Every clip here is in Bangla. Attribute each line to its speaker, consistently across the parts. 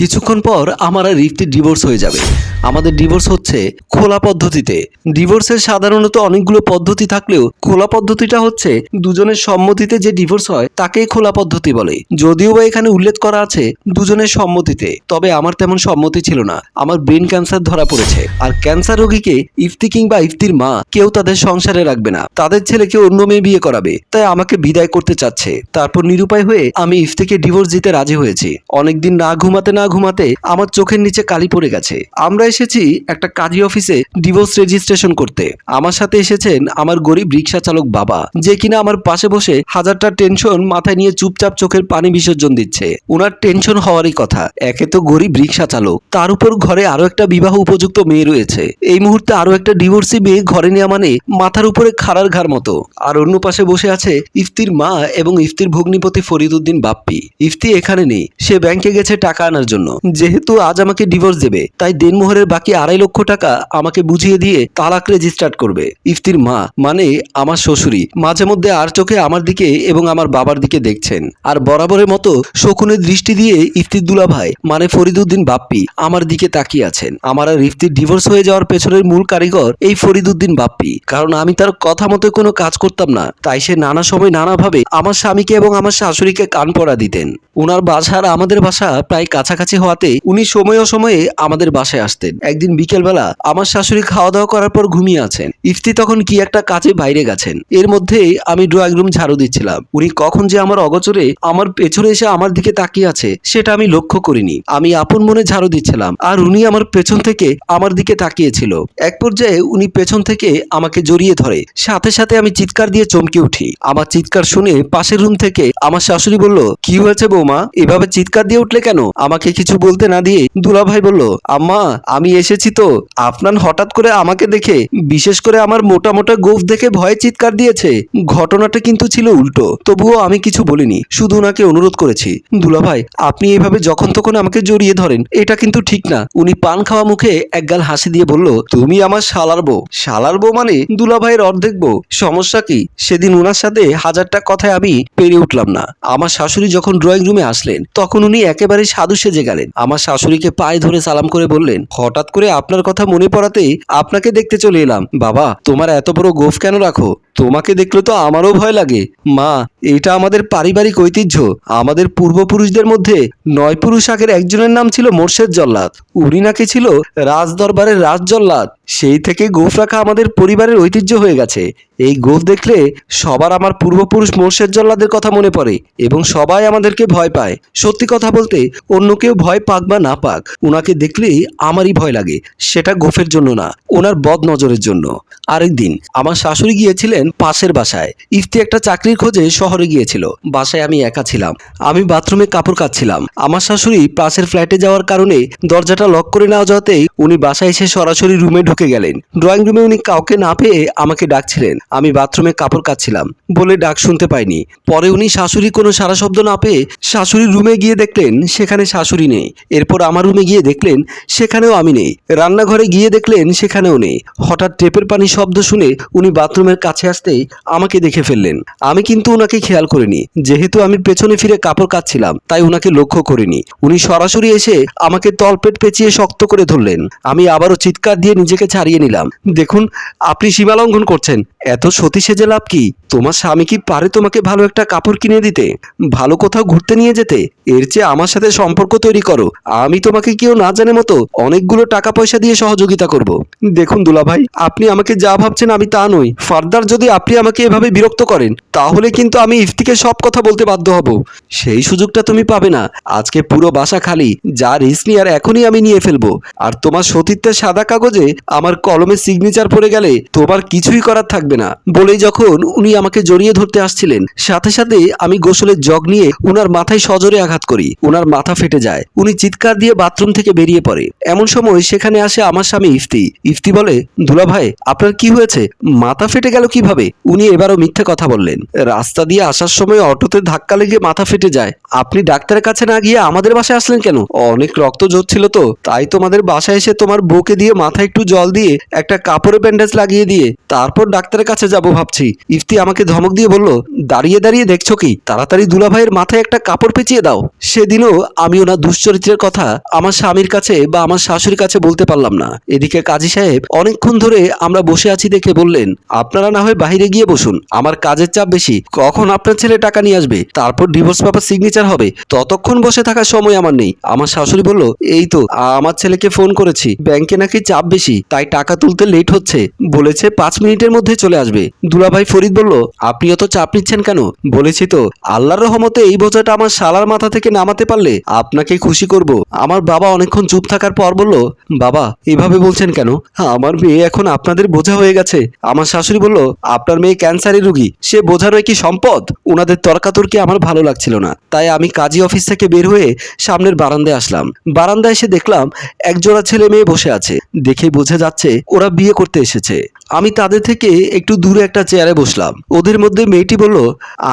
Speaker 1: কিছুক্ষণ পর আমার আর রিফতির ডিভোর্স হয়ে যাবে। আমাদের ডিভোর্স হচ্ছে খোলা পদ্ধতিতে। ডিভোর্সের সাধারণত অনেকগুলো পদ্ধতি থাকলেও খোলা পদ্ধতিটা হচ্ছে দুজনের সম্মতিতে যে ডিভোর্স হয়, তাকেই খোলা পদ্ধতি বলে। যদিও বা এখানে উল্লেখ করা আছে দুজনের সম্মতিতে, তবে আমার তেমন সম্মতি ছিল না। আমার ব্রেন ক্যান্সার ধরা পড়েছে। আর ক্যান্সার রোগীকে ইফতি কিংবা ইফতির মা কেউ তাদের সংসারে রাখবে না। তাদের ছেলেকে অন্য মেয়ে বিয়ে করাবে। তাই আমাকে বিদায় করতে চাচ্ছে। তারপর নিরুপায় হয়ে আমি ইফতিকে ডিভোর্স দিতে রাজি হয়েছি। অনেকদিন না ঘুমাতে না ঘুমাতে আমার চোখের নিচে কালি পড়ে গেছে। আমরা এসেছি একটা কাজী অফিসে ডিভোর্স রেজিস্ট্রেশন করতে। আমার সাথে এসেছেন আমার গরিব রিক্সা চালক বাবা, যে কিনা আমার পাশে বসে হাজারটা টেনশন মাথায় নিয়ে চুপচাপ চোখের পানি বিসর্জন দিচ্ছে। ওনার টেনশন হওয়ারই কথা। একে তো গরিব রিক্সা চালক তার উপর ঘরে আরও একটা বিবাহ উপযুক্ত মেয়ে রয়েছে। এই মুহূর্তে আরও একটা ডিভোর্সি মেয়ে ঘরে নেওয়া মানে মাথার উপরে খাড়ার ঘাড় মতো। আর অন্য পাশে বসে আছে ইফতির মা এবং ইফতির ভগ্নিপতি ফরিদুদ্দিন বাপ্পি। ইফতি এখানে নেই। সে ব্যাংকে গেছে টাকা আনার জন্য। যেহেতু আজ আমাকে ডিভোর্স দেবে, তাই দেনমোহরের বাকি আড়াই লক্ষ টাকা আমাকে বুঝিয়ে দিয়ে তালাক রেজিস্টার্ট করবে। ইফতির মা মানে আমার শ্বশুরি মাঝে মধ্যে আর চোখে আমার দিকে এবং আমার বাবার দিকে দেখছেন। আর বরাবরের মতো শকুনের দৃষ্টি দিয়ে ইফতির দুলা ভাই মানে ফরিদুদ্দিন বাপ্পি, আমার দিকে তাকিয়ে আছেন। আমার আর ইফতির ডিভোর্স হয়ে যাওয়ার পেছনের মূল কারিগর এই ফরিদুদ্দিন বাপ্পি। কারণ আমি তার কথা মতো কোনো কাজ করতাম না, তাই সে নানা সময় নানাভাবে আমার স্বামীকে এবং আমার শাশুড়িকে কান পড়া দিতেন। ওনার বাসার আমাদের বাসা প্রায় কাছাকাছি হওয়াতে উনি সময় সময়ে আমাদের বাসায় আসতেন। একদিন বিকেলবেলা আমার শাশুড়ি খাওয়া দাওয়া করার পর ঘুমিয়ে আছেন। ইফতি তখন কি একটা কাজে বাইরে গেছেন। এর মধ্যেই আমি ড্রয়িং রুম ঝাড়ু দিচ্ছিলাম। উনি কখন যে আমার অগচরে আমার পেছনে এসে আমার দিকে তাকিয়ে আছে, সেটা আমি লক্ষ্য করিনি। আমি আপন মনে ঝাড়ু দিচ্ছিলাম। আর উনি আমার পেছন থেকে আমার দিকে তাকিয়েছিল। এক পর্যায়ে উনি পেছন থেকে আমাকে জড়িয়ে ধরে। সাথে সাথে আমি চিৎকার দিয়ে চমকে উঠি। আমার চিৎকার শুনে পাশের রুম থেকে আমার শাশুড়ি বলল, কি হয়েছে বৌমা? এভাবে চিৎকার দিয়ে উঠলে কেন? আমাকে কিছু বলতে না দিয়ে দুলাভাই বলল, আম্মা, আমি এসেছি তো। আপনার হঠাৎ করে আমাকে দেখে, বিশেষ করে আমার মোটা মোটা গোফ দেখে ভয়ে চিৎকার দিয়েছে। ঘটনাটা কিন্তু ছিল উল্টো, তবুও আমি কিছু বলিনি। শুধু ওনাকে অনুরোধ করেছি, দুলাভাই, আপনি এইভাবে যখন তখন আমাকে জড়িয়ে ধরেন, এটা কিন্তু ঠিক না। উনি পান খাওয়া মুখে একগাল হাসি দিয়ে বলল, তুমি আমার শালার বউ। শালার বউ মানে? দুলাভাইয়ের অর্ধেক বউ। সমস্যা কি? সেদিন ওনার সাথে হাজারটা কথায় আমি পেরে উঠলাম না। আমার শাশুড়ি যখন ড্রয়িং রুমে আসলেন, তখন উনি একেবারে সাধু সেজে গেলেন। আমার শাশুড়িকে পায়ে ধরে সালাম করে বললেন, হঠাৎ করে আপনার কথা মনে পড়াতেই আপনাকে দেখতে চলে এলাম। বাবা, তোমার এত বড় গোফ কেন রাখো? তোমাকে দেখলে তো আমারও ভয় লাগে। মা, এটা আমাদের পারিবারিক ঐতিহ্য। আমাদের পূর্বপুরুষদের মধ্যে নয় পুরুষ আগের একজনের নাম ছিল মোর্শেদ জল্লাদ। উনি নাকি ছিল রাজ দরবারের রাজ জল্লাদ। সেই থেকে গোফ রাখা আমাদের পরিবারের ঐতিহ্য হয়ে গেছে। এই গোফ দেখলে সবার আমার পূর্বপুরুষ মোর্শেদ জল্লাদের কথা মনে পড়ে এবং সবাই আমাদেরকে ভয় পায়। সত্যি কথা বলতে, অন্য কেউ ভয় পাক বা না পাক ওনাকে দেখলেই আমারই ভয় লাগে। সেটা গোফের জন্য না, ওনার বদ নজরের জন্য। আরেকদিন, আমার শাশুড়ি গিয়েছিলেন পাশের বাসায়। ইফতি একটা চাকরির খোঁজে শহরে গিয়েছিল। বাসায় আমি একা ছিলাম। আমি বাথরুমে কাপড় কাচ্ছিলাম। আমার শাশুড়ি পাশের ফ্ল্যাটে যাওয়ার কারণে দরজাটা লক করে নেওয়া যাওয়াতেই উনি বাসায় এসে সরাসরি রুমে ঢুকে গেলেন। ড্রয়িং রুমে উনি কাউকে না পেয়ে আমাকে ডাকছিলেন। আমি বাথরুমে কাপড় কাচ্ছিলাম বলে ডাক শুনতে পাইনি। পরে উনি শাশুড়ি কোনো সারা শব্দ না পেয়ে শাশুড়ির রুমে গিয়ে দেখলেন সেখানে শাশুড়ি নেই। এরপর আমার রুমে গিয়ে দেখলেন সেখানেও আমি নেই। রান্নাঘরে গিয়ে দেখলেন সেখানেও নেই। হঠাৎ টেপের পানি শব্দ শুনে উনি বাথরুমের কাছে আসতেই আমাকে দেখে ফেললেন। আমি কিন্তু ওনাকে খেয়াল করিনি। যেহেতু আমি পেছনে ফিরে কাপড় কাচ্ছিলাম, তাই ওনাকে লক্ষ্য করিনি। উনি সরাসরি এসে আমাকে তলপেট পেঁচিয়ে শক্ত করে ধরলেন। আমি আবারও চিৎকার দিয়ে নিজেকে ছাড়িয়ে নিলাম। দেখুন, আপনি সীমালঙ্ঘন করছেন। এত সতী সেজে লাভ কি? তোমার স্বামী কি পারে তোমাকে ভালো একটা কাপড় কিনে দিতে? ভালো কোথাও ঘুরতে নিয়ে যেতে? এর চেয়ে আমার সাথে সম্পর্ক তৈরি করো। আমি তোমাকে কেউ না জানে মতো অনেকগুলো টাকা পয়সা দিয়ে সহযোগিতা করব। দেখুন দুলাভাই, আপনি আমাকে যা ভাবছেন আমি তা নই। ফার্দার যদি আপনি আমাকে এভাবে বিরক্ত করেন, তাহলে কিন্তু আমি ইফতিকে সব কথা বলতে বাধ্য হব। সেই সুযোগটা তুমি পাবে না। আজকে পুরো বাসা খালি। যা রিস্ক নিয়ে আর এখনই আমি নিয়ে ফেলব। আর তোমার সতীত্বের সাদা কাগজে আমার কলমে সিগনেচার পড়ে গেলে তোমার কিছুই করার থাকবে না। বলেই যখন উনি আমাকে জড়িয়ে ধরতে আসছিলেন। সাথে সাথে আমি গোসলের জগ নিয়ে উনার মাথায় সজোরে আঘাত করি। উনার মাথা ফেটে যায়। উনি চিৎকার দিয়ে বাথরুম থেকে বেরিয়ে পড়ে। এমন সময় সেখানে আসে আমার স্বামী ইফতি। ইফতি বলে, দুলা ভাই, আপনার কি হয়েছে? মাথা ফেটে গেল কীভাবে? উনি এবারও মিথ্যে কথা বললেন। রাস্তা দিয়ে আসার সময় অটোতে ধাক্কা লেগে মাথা ফেটে যায়। আপনি ডাক্তারের কাছে না গিয়ে আমাদের বাসায় আসলেন কেন? অনেক রক্ত ছিল তো। তাই তোমাদের বাসায় এসে তোমার বউকে দিয়ে মাথায় একটু জল দিয়ে একটা কাপড়ে ব্যান্ডেজ লাগিয়ে দিয়ে তারপর ডাক্তারের কাছে যাব ভাবছি। ইফতি আমাকে আমাকে ধমক দিয়ে বলল, দাঁড়িয়ে দাঁড়িয়ে দেখছ কি? তাড়াতাড়ি দুলাভাইয়ের মাথায় একটা কাপড় পেঁচিয়ে দাও। সেদিনও আমি ওনার দুশ্চরিত্রের কথা আমার স্বামীর কাছে বা আমার শাশুড়ির কাছে বলতে পারলাম না। এদিকে কাজী সাহেব অনেকক্ষণ ধরে আমরা বসে আছি দেখে বললেন, আপনারা না হয় বাইরে গিয়ে বসুন, আমার কাজের চাপ বেশি। কখন আপনার ছেলে টাকা নিয়ে আসবে? তারপর ডিভোর্স পেপার সিগনেচার হবে। ততক্ষণ বসে থাকার সময় আমার নেই। আমার শাশুড়ি বলল, এই তো, আমার ছেলেকে ফোন করেছি। ব্যাংকে নাকি চাপ বেশি, তাই টাকা তুলতে লেট হচ্ছে। বলেছে, পাঁচ মিনিটের মধ্যে চলে আসবে। দুলাভাই ফরিদ বলল আপনি অত চাপ নিচ্ছেন কেন? বলেছি তো, আল্লাহর রহমতে এই বোঝাটা আমার শালার মাথা থেকে নামাতে পারলে আপনাকে খুশি করব। আমার বাবা অনেকক্ষণ চুপ থাকার পর বলল, বাবা, এভাবে বলছেন কেন? আমার মেয়ে এখন আপনাদের বোঝা হয়ে গেছে। আমার শাশুড়ি বলল, আপনার মেয়ে ক্যান্সারের রুগী, সে বোঝা কি সম্পদ? ওনাদের তর্কাতর্কি আমার ভালো লাগছিল না। তাই আমি কাজী অফিস থেকে বের হয়ে সামনের বারান্দায় আসলাম। বারান্দায় এসে দেখলাম, একজোড়া ছেলে মেয়ে বসে আছে। দেখে বোঝা যাচ্ছে, ওরা বিয়ে করতে এসেছে। আমি তাদের থেকে একটু দূরে একটা চেয়ারে বসলাম। ওদের মধ্যে মেয়েটি বলল,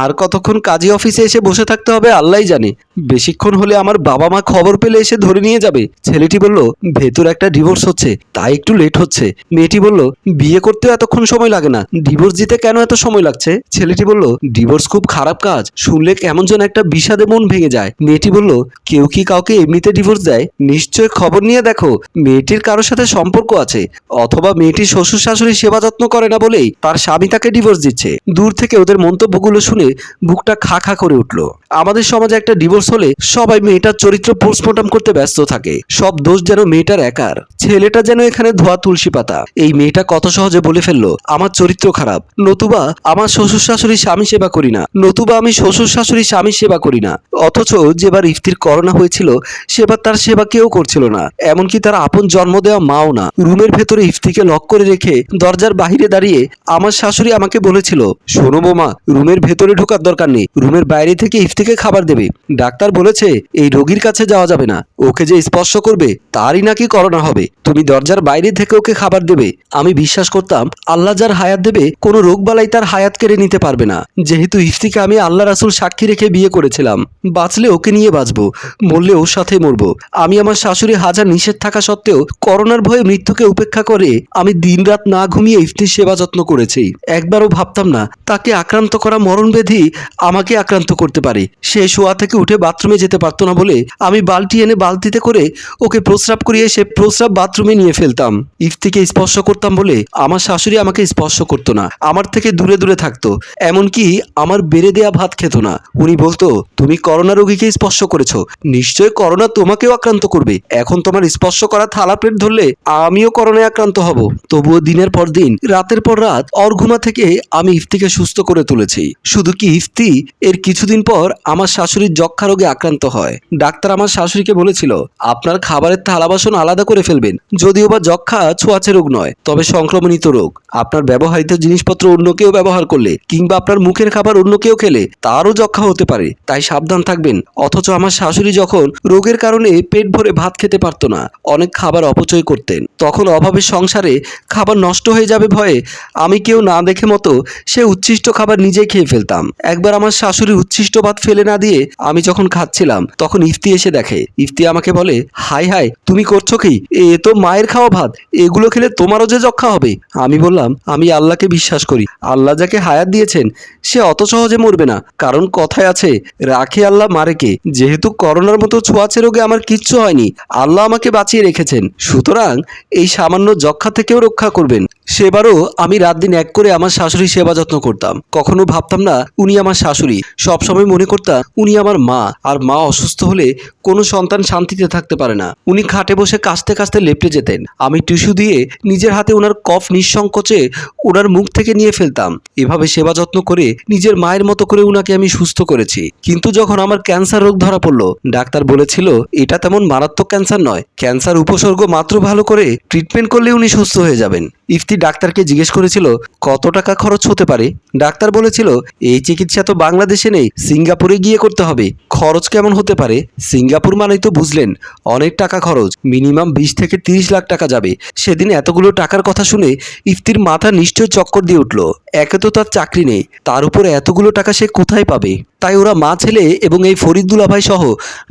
Speaker 1: আর কতক্ষণ কাজী অফিসে এসে বসে থাকতে হবে আল্লাহ জানে। বেশিক্ষণ হলে আমার বাবা মা খবর পেলে এসে ধরে নিয়ে যাবে। ছেলেটি বলল, ভেতর একটা ডিভোর্স হচ্ছে, তাই একটু লেট হচ্ছে। মেয়েটি বলল, বিয়ে করতেও এতক্ষণ সময় লাগে না। ডিভোর্স দিতে কেন এত সময় লাগছে? ছেলেটি বলল, ডিভোর্স খুব খারাপ কাজ, শুনলে কেমন যেন একটা বিষাদে মন ভেঙে যায়। মেয়েটি বলল, কেউ কি কাউকে এমনিতে ডিভোর্স দেয়? নিশ্চয় খবর নিয়ে দেখো, মেয়েটির কারোর সাথে সম্পর্ক আছে, অথবা মেয়েটির শ্বশুর শাশুড়ি সেবা যত্ন করে না বলেই তার স্বামী তাকে ডিভোর্স দিচ্ছে। দূর থেকে ওদের মন্তব্যগুলো শুনে বুকটা খা খা করে উঠল। আমাদের সমাজে একটা ডিভোর্স হলে সবাই মেয়েটার চরিত্র পোস্টমর্টম করতে ব্যস্ত থাকে। সব দোষ যেন মেয়েটার একার। ছেলেটা যেন এখানে ধোয়া তুলসী পাতা। এই মেয়েটা কত সহজে বলে ফেলল, আমার চরিত্র খারাপ। নতুবা আমার শ্বশুর শাশুড়ি স্বামী সেবা করি না। নতুবা আমি শ্বশুর শাশুড়ি স্বামী সেবা করি না। অথচ যেবার ইফতির করোনা হয়েছিল, সেবার তার সেবা কেউ করছিল না। এমনকি তার আপন জন্ম দেওয়া মাও না। রুমের ভেতরে ইফতিকে লক করে রেখে দরজার বাহিরে দাঁড়িয়ে আমার শাশুড়ি আমাকে বলেছিল, শোনো বোমা, রুমের ভেতরে ঢোকার দরকার নেই। রুমের বাইরে থেকে ইফতিকে খাবার দেবে। ডাক্তার বলেছে এই রোগীর কাছে যাওয়া যাবে না। ওকে যে স্পর্শ করবে, তারই নাকি করোনা হবে। তুমি দরজার বাইরে থেকে ওকে খাবার দেবে। আমি বিশ্বাস করতাম, আল্লাহ যার হায়াত দেবে, কোনো রোগবালাই তার হায়াত কেড়ে নিতে পারবে না। যেহেতু ইফতিকে আমি আল্লাহ রাসুল সাক্ষী রেখে বিয়ে করেছিলাম। বাঁচলে ওকে নিয়ে বাঁচবো, মরলে ওর সাথে মরবো। আমি আমার শাশুড়ি হাজার নিষেধ থাকা সত্ত্বেও করোনার ভয়ে মৃত্যুকে উপেক্ষা করে আমি দিনরাত না ঘুমিয়ে ইফতির সেবা যত্ন করেছি। একবারও ভাবতাম না, তাকে আক্রান্ত করা মরণব্যাধি আমাকে আক্রান্ত করতে পারে। সে শোয়া থেকে উঠে বাথরুমে যেতে পারতো না বলে আমি বালটি এনে বালতিতে করে ওকে প্রস্রাব করিয়ে সে প্রস্রাব বাথরুমে নিয়ে ফেলতাম। ইফতিকে স্পর্শ করতাম বলে আমার শাশুড়ি আমাকে স্পর্শ করতো না। আমার থেকে দূরে দূরে থাকতো। এমনকি আমার বেড়ে দেয়া ভাত খেত না। উনি বলতো, তুমি করোনা রোগীকে স্পর্শ করেছ। নিশ্চয় করোনা তোমাকেও আক্রান্ত করবে। এখন তোমার স্পর্শ করা থালা প্লেট ধরলে আমিও করোনায় আক্রান্ত হব। তবুও দিনের পর দিন, রাতের পর রাত, অর্ঘুমা থেকে আমি ইফতিকে সুস্থ করে তুলেছি। শুধু কি ইফতি? এর কিছুদিন পর আমার শাশুড়ির যক্ষা রোগে আক্রান্ত হয়। ডাক্তার আমার শাশুড়িকে বলেছিল, আপনার খাবারের থালা বাসন আলাদা করে ফেলবেন, যদিও বা যক্ষা ছোঁয়াচে রোগ নয়, তবে সংক্রমণিত রোগ। আপনার ব্যবহৃত জিনিসপত্র অন্য কেউ ব্যবহার করলে কিংবা আপনার মুখের খাবার অন্য কেউ খেলে তারও যক্ষা হতে পারে, তাই সাবধান থাকবেন। অথচ আমার শাশুড়ি যখন রোগের কারণে পেট ভরে ভাত খেতে পারতো না, অনেক খাবার অপচয় করতেন। তখন অভাবের সংসারে খাবার নষ্ট হয়ে যাবে ভয়ে আমি কেউ না দেখে মতো সে উচ্ছিষ্ট খাবার নিজেই খেয়ে ফেলতাম। একবার আমার শাশুড়ি উচ্ছিষ্ট ভাত ফেলে না দিয়ে আমি যখন খাচ্ছিলাম, তখন ইফতি এসে দেখে। ইফতি আমাকে বলে, হাই হাই, তুমি করছ কি? এ তো মায়ের খাওয়া ভাত, এগুলো খেলে তোমারও যে যক্ষা হবে? আমি বললাম আমি আল্লাহকে বিশ্বাস করি। আল্লাহ যাকে হায়াত দিয়েছেন, সে অত সহজে মরবে না। কারণ কথায় আছে, রাখে আল্লাহ মারেকে যেহেতু করোনার মতো ছোঁয়াচে রোগে আমার কিচ্ছু হয়নি, আল্লাহ আমাকে বাঁচিয়ে রেখেছেন। সুতরাং এই সামান্য যক্ষা থেকেও রক্ষা করবেন। সেবারও আমি রাত দিন এক করে আমার শাশুড়ি সেবা যত্ন করতাম। কখনো ভাবতাম না, উনি আমার শাশুড়ি। সবসময় মনে করতাম উনি আমার মা, আর মা অসুস্থ হলে কোনো সন্তান শান্তিতে থাকতে পারে না। উনি খাটে বসে কাস্তে কাস্তে লেপটে যেতেন। আমি টিস্যু দিয়ে নিজের হাতে ওনার কফ নিঃসংকোচে ওনার মুখ থেকে নিয়ে ফেলতাম। এভাবে সেবা যত্ন করে নিজের মায়ের মতো করে উনাকে আমি সুস্থ করেছি। কিন্তু যখন আমার ক্যান্সার রোগ ধরা পড়ল, ডাক্তার বলেছিল, এটা তেমন মারাত্মক ক্যান্সার নয়। ক্যান্সার উপসর্গ মাত্র ভালো করে ট্রিটমেন্ট করলে উনি সুস্থ হয়ে যাবেন। ইফতি ডাক্তারকে জিজ্ঞেস করেছিল, কত টাকা খরচ হতে পারে? ডাক্তার বলেছিল, এই চিকিৎসা তো বাংলাদেশে নেই, সিঙ্গাপুরে গিয়ে করতে হবে। খরচ কেমন হতে পারে? সিঙ্গাপুর মানেই তো বুঝলেন, অনেক টাকা খরচ, মিনিমাম বিশ থেকে তিরিশ লাখ টাকা যাবে। সেদিন এতগুলো টাকার কথা শুনে ইফতির মাথা নিশ্চয় চক্কর দিয়ে উঠল। একে তো তার চাকরি নেই, তার উপর এতগুলো টাকা সে কোথায় পাবে? তাই ওরা মা ছেলে এবং এই ফরিদুল্লা ভাই সহ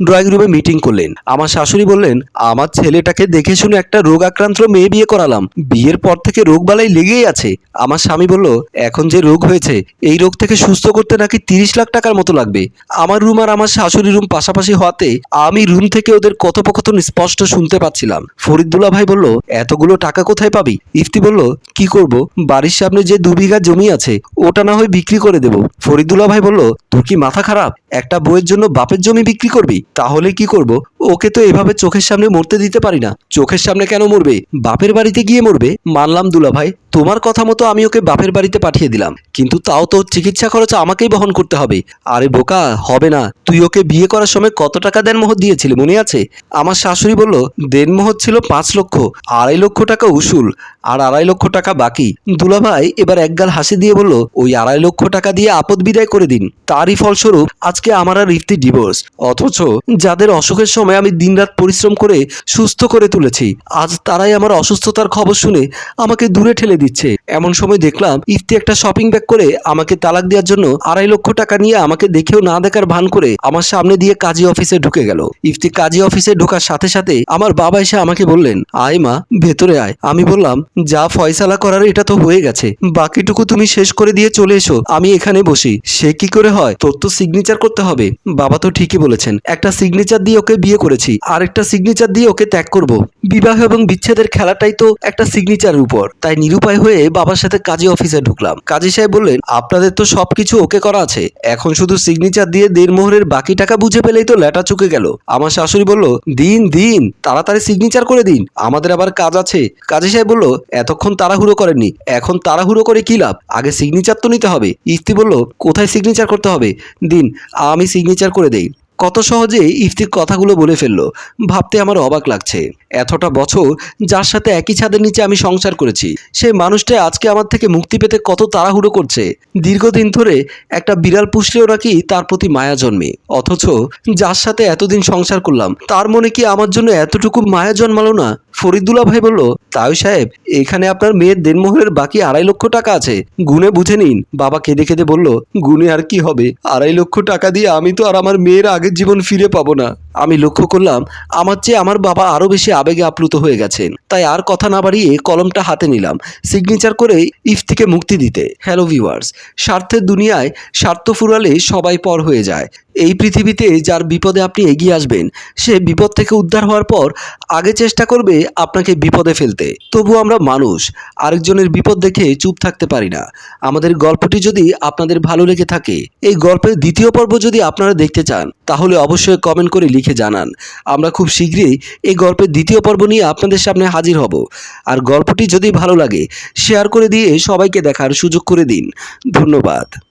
Speaker 1: ড্রয়িং রুমে মিটিং করলেন। আমার শাশুড়ি বললেন, আমার ছেলেটাকে দেখে শুনে একটা রোগ আক্রান্ত মেয়ে বিয়ে করালাম। বিয়ের পর থেকে রোগবালাই লেগেই আছে। আমার স্বামী বলল, এখন যে রোগ হয়েছে, এই রোগ থেকে সুস্থ করতে নাকি তিরিশ লাখ টাকার মতো লাগবে। আমার রুম আর আমার শাশুড়ি রুম পাশাপাশি হওয়াতে আমি রুম থেকে ওদের কথোপকথন স্পষ্ট শুনতে পাচ্ছিলাম। ফরিদুল্লাহ ভাই বলল, এতগুলো টাকা কোথায় পাবি? ইফতি বলল, কি করব? বাড়ির সামনে যে দু বিঘা জমি আছে, ওটা না হয় বিক্রি করে দেব। ফরিদুল্লাহ ভাই বলল, তোর কি মাথা খারাপ? একটা বইয়ের জন্য বাপের জমি বিক্রি করবি? তাহলে কি করব? ওকে তো এভাবে চোখের সামনে মরতে দিতে পারি না। চোখের সামনে কেন মরবে? বাপের বাড়িতে গিয়ে মরবে? মানলাম দুলা ভাই, তোমার কথা মতো আমি ওকে বাপের বাড়িতে পাঠিয়ে দিলাম। কিন্তু তাও তো চিকিৎসা খরচ আমাকেই বহন করতে হবে। আরে বোকা, হবে না। তুই ওকে বিয়ে করার সময় কত টাকা দেনমোহর দিয়েছিলি, মনে আছে? আমার শাশুড়ি বলল, দেনমোহর ছিল পাঁচ লক্ষ, আড়াই লক্ষ টাকা উসুল, আর আড়াই লক্ষ টাকা বাকি। দুলাভাই এবার একগাল হাসি দিয়ে বলল, ওই আড়াই লক্ষ টাকা দিয়ে আপদ বিদায় করে দিন। তারই ফলস্বরূপ আজকে আমার আর ইফতি ডিভোর্স অথচ যাদের অসুখের সময় আমি দিনরাত পরিশ্রম করে, সুস্থ করে তুলেছি। আজ তারাই আমার অসুস্থতার খবর শুনে আমাকে দূরে ঠেলে দিচ্ছে। এমন সময় দেখলাম, ইফতি একটা শপিং ব্যাগ করে আমাকে তালাক দেওয়ার জন্য আড়াই লক্ষ টাকা নিয়ে আমাকে দেখেও না দেখার ভান করে আমার সামনে দিয়ে কাজী অফিসে ঢুকে গেল। ইফতি কাজী অফিসে ঢোকার সাথে সাথে আমার বাবা এসে আমাকে বললেন, আয় মা, ভেতরে আয়। আমি বললাম, যা ফয়সালা করার এটা তো হয়ে গেছে। বাকিটুকু তুমি শেষ করে দিয়ে চলে এসো, আমি এখানে বসি। সে কি করে হয়? তোর তো সিগনেচার করতে হবে। বাবা তো ঠিকই বলেছেন, একটা সিগনেচার দিয়ে ওকে বিয়ে করেছি। আর একটা সিগনেচার দিয়ে ওকে ত্যাগ করব। বিবাহ এবং বিচ্ছেদের খেলাটাই তো একটা সিগনেচারের উপর। তাই নিরুপায় হয়ে বাবার সাথে কাজী অফিসে ঢুকলাম। কাজী সাহেব বললেন, আপনাদের তো সবকিছু ওকে করা আছে। এখন শুধু সিগনেচার দিয়ে দেড় মোহরের বাকি টাকা বুঝে পেলেই তো লেটা চুকে গেল। আমার শাশুড়ি বলল, দিন দিন, তাড়াতাড়ি সিগনেচার করে দিন। আমাদের আবার কাজ আছে। কাজী সাহেব বলল, এতক্ষণ তাড়াহুড়ো করেননি। এখন তাড়াহুড়ো করে কি লাভ? আগে সিগনেচার তো নিতে হবে। ইফতি বলল, কোথায় সিগনেচার করতে হবে? দিন, আমি সিগনেচার করে দেই। কত সহজেই ইফতির কথাগুলো বলে ফেলল, ভাবতে আমার অবাক লাগছে। এতটা বছর যার সাথে একই ছাদের নিচে আমি সংসার করেছি, সেই মানুষটা আজকে আমার থেকে মুক্তি পেতে কত তাড়াহুড়ো করছে। দীর্ঘদিন ধরে একটা বিড়াল পুষলেও নাকি তার প্রতি মায়া জন্মে। অথচ যার সাথে এতদিন সংসার করলাম, তার মনে কি আমার জন্য এতটুকু মায়া জন্মালো না? ফরিদুল্লাহ ভাই বলল, তাই সাহেব, এখানে আপনার মেয়ের দেনমোহরের বাকি আড়াই লক্ষ টাকা আছে। গুনে বুঝে নিন। বাবা কেঁদে কেঁদে বলল, গুনে আর কি হবে? আড়াই লক্ষ টাকা দিয়ে আমি তো আর আমার মেয়ের আগের জীবন ফিরে পাবো না। আমি লক্ষ্য করলাম, আমার চেয়ে আমার বাবা আরও বেশি আবেগে আপ্লুত হয়ে গেছেন। তাই আর কথা না বাড়িয়ে কলমটা হাতে নিলাম সিগনেচার করে ইফতিকে মুক্তি দিতে। হ্যালো ভিউয়ার্স স্বার্থের দুনিয়ায় স্বার্থ ফুরালে সবাই পর হয়ে যায়। এই পৃথিবীতে যার বিপদে আপনি এগিয়ে আসবেন, সে বিপদ থেকে উদ্ধার হওয়ার পর আগে চেষ্টা করবে আপনাকে বিপদে ফেলতে। তবু আমরা মানুষ, আরেকজনের বিপদ দেখে চুপ থাকতে পারি না। আমাদের গল্পটি যদি আপনাদের ভালো লেগে থাকে, এই গল্পের দ্বিতীয় পর্ব যদি আপনারা দেখতে চান, তাহলে অবশ্যই কমেন্ট করে লিখে জানান। আমরা খুব শীঘ্রই এই গল্পের দ্বিতীয় পর্ব নিয়ে আপনাদের সামনে হাজির হব। আর গল্পটি যদি ভালো লাগে শেয়ার করে দিয়ে সবাইকে দেখার সুযোগ করে দিন। ধন্যবাদ।